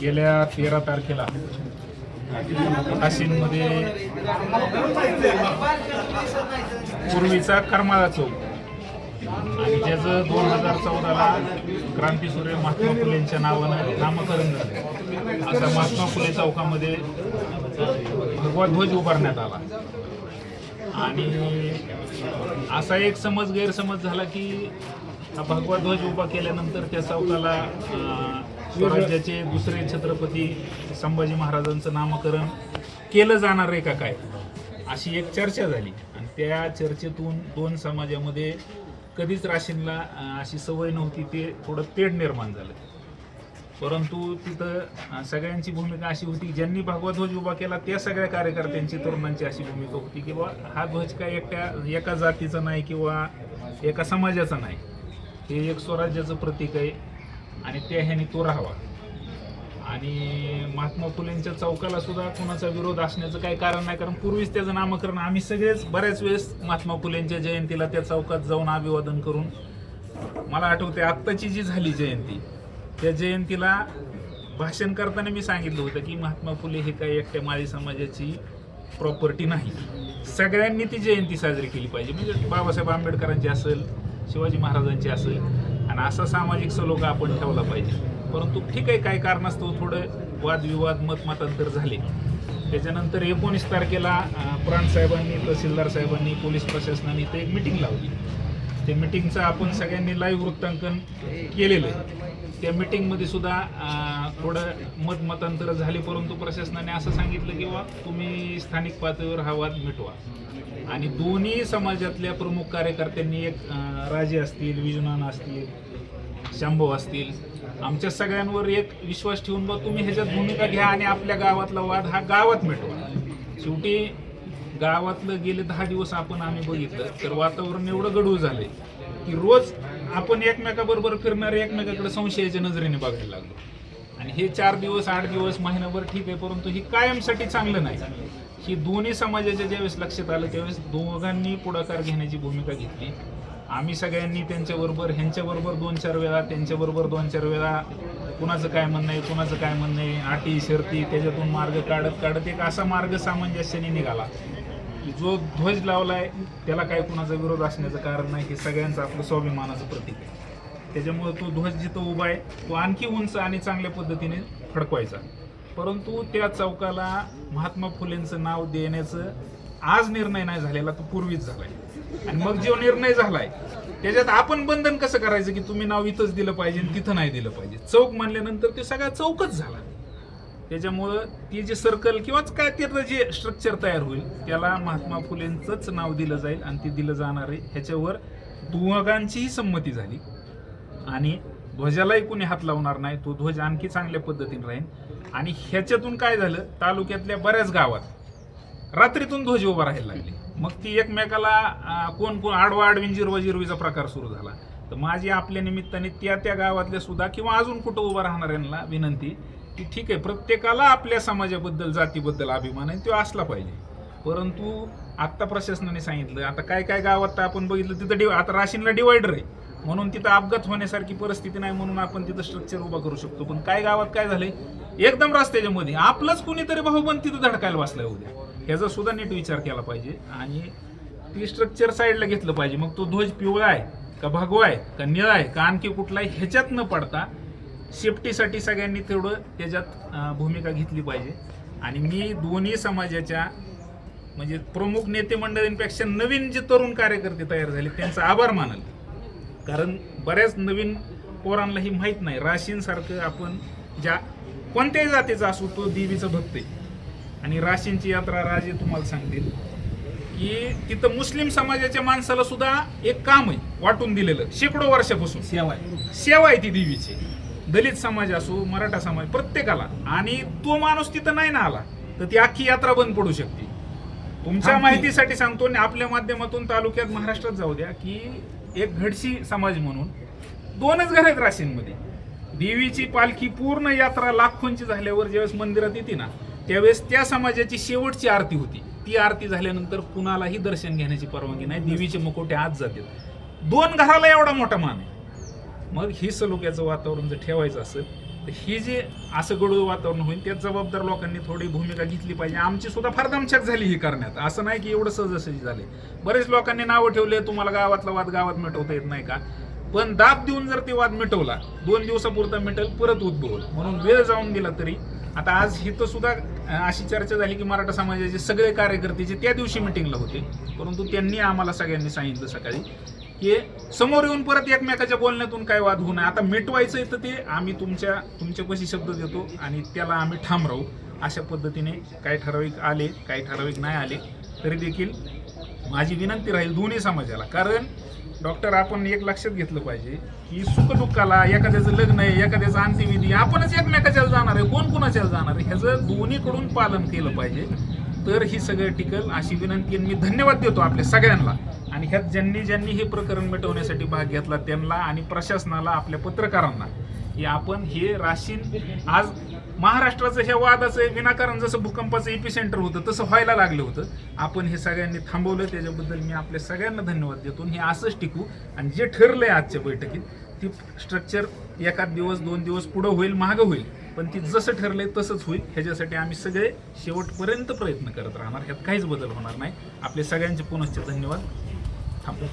गेल्या तेरा तारखेला काशींमध्ये पूर्वीचा करमाळा चौक आणि ज्याचं दोन हजार चौदाला क्रांतीसूर्य महात्मा फुलेंच्या नावानं नामकरण झालं. असा महात्मा फुले चौकामध्ये भगवा ध्वज उभारण्यात आला. आणि असा एक समज गैरसमज झाला की हा भगवा ध्वज उभा केल्यानंतर त्या चौकाला स्वराज्याचे दुसरे छत्रपती संभाजी महाराजांचं नामकरण केलं जाणार आहे का काय? अशी एक चर्चा झाली. आणि त्या चर्चेतून दोन समाजामध्ये कधीच राशींना अशी सवय नव्हती ते थोडं तेढ निर्माण झालं. परंतु तिथं सगळ्यांची भूमिका अशी होती ज्यांनी भगवा ध्वज उभा केला त्या सगळ्या कार्यकर्त्यांची तरुणांची अशी भूमिका होती किंवा हा ध्वज काय एकट्या एका जातीचा नाही किंवा एका समाजाचा नाही. हे एक स्वराज्याचं प्रतीक आहे आणि त्या ह्याने तो राहावा. आणि महात्मा फुलेंच्या चौकाला सुद्धा कोणाचा विरोध असण्याचं काही कारण नाही कारण पूर्वीच त्याचं नामकरण आम्ही सगळेच बऱ्याच वेळेस महात्मा फुलेंच्या जयंतीला त्या चौकात जाऊन अभिवादन करून मला आठवते आत्ताची जी झाली जयंती त्या जयंतीला भाषण करताना मी सांगितलं होतं की महात्मा फुले हे काही एकट्या माळी समाजाची प्रॉपर्टी नाही. सगळ्यांनी ती जयंती साजरी केली पाहिजे. म्हणजे बाबासाहेब आंबेडकरांची असेल शिवाजी महाराजांची असेल. आणि असा सामाजिक सलोखा आपण ठेवला पाहिजे. परंतु ठीक आहे काही कारणास्तव थोडं वादविवाद मतमतांतर झाले. त्याच्यानंतर एकोणीस तारखेला प्राणसाहेबांनी साहेबांनी तहसीलदार साहेबांनी पोलीस प्रशासनाने ते एक मिटिंग लावली. त्या मिटिंगचं आपण सगळ्यांनी लाईव्ह वृत्तांकन केलेलं आहे. त्या मिटिंगमध्ये सुद्धा थोडं मतमतांतर झाले परंतु प्रशासनाने असं सांगितलं की बा तुम्ही स्थानिक पातळीवर हा वाद मिटवा. आणि दोन्ही समाजातल्या प्रमुख कार्यकर्त्यांनी एक राजे असतील विजुनान असतील शंभव असतील आमच्या सगळ्यांवर एक विश्वास ठेवून बा तुम्ही ह्याच्यात भूमिका घ्या आणि आपल्या गावातला वाद हा गावात मिटवा. शेवटी गावातलं गेले दहा दिवस आपण आम्ही बघितलं तर वातावरण एवढं गडू झालंय की रोज आपण एकमेकाबरोबर फिरणारे एकमेकाकडे संशयाच्या नजरेने बघायला लागलो. आणि हे चार दिवस आठ दिवस महिनाभर ठीक आहे परंतु ही कायमसाठी चांगलं नाही. ही दोन्ही समाजाच्या ज्यावेळेस लक्षात आलं त्यावेळेस दोघांनी पुढाकार घेण्याची भूमिका घेतली. आम्ही सगळ्यांनी त्यांच्याबरोबर ह्यांच्याबरोबर दोन चार वेळा त्यांच्याबरोबर दोन चार वेळा कुणाचं काय म्हणणं आहे कुणाचं काय म्हणणं आहे आटी शर्ती त्याच्यातून मार्ग काढत काढत एक असा मार्ग सामंजस्याने निघाला. जो ध्वज लावला आहे त्याला काय कुणाचा विरोध असण्याचं कारण नाही हे सगळ्यांचं आपलं स्वाभिमानाचं प्रतीक आहे. त्याच्यामुळं तो ध्वज जिथं उभा आहे तो आणखी उंच आणि चांगल्या पद्धतीने फडकवायचा. परंतु त्या चौकाला महात्मा फुलेंचं नाव देण्याचं आज निर्णय नाही झालेला तो पूर्वीच झालाय. आणि मग जो निर्णय झालाय त्याच्यात आपण बंधन कसं करायचं की तुम्ही नाव इथंच दिलं पाहिजे तिथं नाही दिलं पाहिजे? चौक म्हणल्यानंतर ते सगळा चौकच झाला. त्याच्यामुळं ती जे सर्कल किंवाच काय त्याचं जे स्ट्रक्चर तयार होईल त्याला महात्मा फुलेंचंच नाव दिलं जाईल आणि ते दिलं जाणार आहे. ह्याच्यावर दोघांचीही संमती झाली. आणि ध्वजालाही कोणी हात लावणार नाही तो ध्वज आणखी चांगल्या पद्धतीने राहील आणि ह्याच्यातून काय झालं तालुक्यातल्या बऱ्याच गावात रात्रीतून ध्वज उभा राहायला लागले. मग ती एकमेकाला कोण कोण आडवा आडवीन जिरवा जिरवीचा प्रकार सुरू झाला. तर माझी आपल्या निमित्ताने त्या त्या गावातल्या सुद्धा किंवा अजून कुठं उभा राहणाऱ्यांना विनंती की ठीक आहे. प्रत्येकाला आपल्या समाजाबद्दल जातीबद्दल अभिमान आहे तो असला पाहिजे. परंतु आत्ता प्रशासनाने सांगितलं आता काय काय गावात तर आपण बघितलं तिथं डि आता राशीनला डिवायडर आहे. म्हणून तिथं अपघात होण्यासारखी परिस्थिती नाही म्हणून आपण तिथं स्ट्रक्चर उभा करू शकतो. पण काय गावात काय झालंय एकदम रस्त्याच्या मध्ये आपलंच कुणीतरी भाऊबंद तिथं धडकायला बसलाय उद्या. ह्याचा सुद्धा नीट विचार केला पाहिजे. आणि ती स्ट्रक्चर साईडला घेतलं पाहिजे. मग तो ध्वज पिवळा आहे का भगवा आहे का निळा आहे का आणखी कुठला आहे ह्याच्यात न पडता सेफ्टीसाठी सगळ्यांनी तेवढं त्याच्यात भूमिका घेतली पाहिजे. आणि मी दोन्ही समाजाच्या म्हणजे प्रमुख नेते मंडळींपेक्षा नवीन जे तरुण कार्यकर्ते तयार झाले त्यांचा आभार मानल. कारण बऱ्याच नवीन पोरांना ही माहीत नाही राशींसारखं आपण ज्या कोणत्याही जातीचा असो तो देवीचं भक्त आहे. आणि राशींची यात्रा राजे तुम्हाला सांगतील की तिथं मुस्लिम समाजाच्या माणसाला सुद्धा एक काम आहे वाटून दिलेलं शेकडो वर्षापासून. सेवा आहे. सेवा आहे ती देवीची. दलित समाज असो मराठा समाज प्रत्येकाला. आणि तो माणूस तिथं नाही ना आला तर ती अख्खी यात्रा बंद पडू शकते. तुमच्या. माहितीसाठी सांगतो आणि आपल्या माध्यमातून तालुक्यात महाराष्ट्रात जाऊ द्या की एक घडशी समाज म्हणून दोनच घर आहेत राशींमध्ये. देवीची पालखी पूर्ण यात्रा लाखोंची झाल्यावर ज्यावेळेस मंदिरात येते ना त्यावेळेस त्या समाजाची शेवटची आरती होती. ती आरती झाल्यानंतर कुणालाही दर्शन घेण्याची परवानगी नाही देवीचे मुकोटे आत जाते दोन घराला एवढा मोठा मान आहे. मग ही सलोख्याचं वातावरण जर ठेवायचं असेल तर हे जे असं गडूळ वातावरण होईल त्यात जबाबदार लोकांनी थोडी भूमिका घेतली पाहिजे. आमची सुद्धा फार दमछाक झाली ही करण्यात. असं नाही की एवढं सहजसहजी झाले. बरेच लोकांनी नावं ठेवले तुम्हाला गावातला वाद गावात मिटवता येत नाही का? पण दाब देऊन जर ते वाद मिटवला दोन दिवसापुरता मिटल परत उद्भवल. म्हणून वेळ जाऊन गेला तरी आता आज इथं सुद्धा अशी चर्चा झाली की मराठा समाजाचे सगळे कार्यकर्ते जे त्या दिवशी मिटिंगला होते परंतु त्यांनी आम्हाला सगळ्यांनी सांगितलं सकाळी की समोर येऊन परत एकमेकाच्या बोलण्यातून काय वाद होऊ नये. आता मिटवायचं तर ते आम्ही तुमच्या तुमच्यापाशी शब्द देतो आणि त्याला आम्ही ठाम राहू अशा पद्धतीने काही ठराविक आले काही ठराविक नाही आले तरी देखील माझी विनंती राहील दोन्ही समाजाला. कारण डॉक्टर आपण एक लक्षात घेतलं पाहिजे की सुखदुःखाला एखाद्याचं लग्न आहे एखाद्याचं अंत्यविधी आपणच एकमेकाच्याला जाणार आहे कोण कोणाच्याला जाणार आहे ह्याचं दोन्हीकडून पालन केलं पाहिजे. तर ही सगळं टिकल अशी विनंती आणि मी धन्यवाद देतो आपल्या सगळ्यांना. आणि ह्यात ज्यांनी ज्यांनी हे प्रकरण मिटवण्यासाठी भाग घेतला त्यांना आणि प्रशासनाला आपल्या पत्रकारांना की आपण हे राशीन आज महाराष्ट्राचं ह्या वादाचं विनाकारण जसं भूकंपाचं इपी सेंटर होतं तसं व्हायला लागलं होतं. आपण हे सगळ्यांनी थांबवलं त्याच्याबद्दल मी आपल्या सगळ्यांना धन्यवाद देतो हे असंच टिकू. आणि जे ठरलंय आजच्या बैठकीत ती स्ट्रक्चर एखाद दिवस दोन दिवस पुढं होईल मागं होईल. पण ती जसं ठरलंय तसंच होईल. ह्याच्यासाठी आम्ही सगळे शेवटपर्यंत प्रयत्न करत राहणार. ह्यात काहीच बदल होणार नाही. आपले सगळ्यांचे पुनश्च धन्यवाद. 差不多。